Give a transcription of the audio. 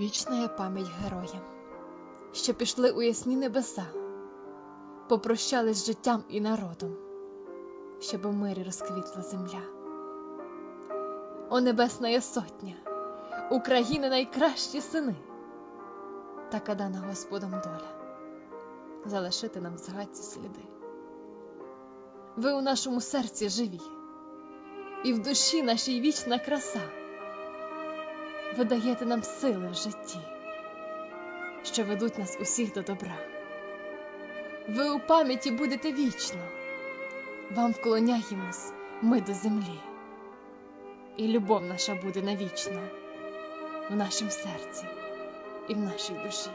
Вічна пам'ять героям, що пішли у ясні небеса, попрощались з життям і народом, щоб у мирі розквітла земля. О небесна є сотня, України найкращі сини, така дана Господом доля залишити нам в згадці сліди. Ви у нашому серці живі, і в душі нашій вічна краса. Ви даєте нам сили в житті, що ведуть нас усіх до добра. Ви у пам'яті будете вічно, вам вклоняємось ми до землі, і любов наша буде навічно в нашому серці і в нашій душі.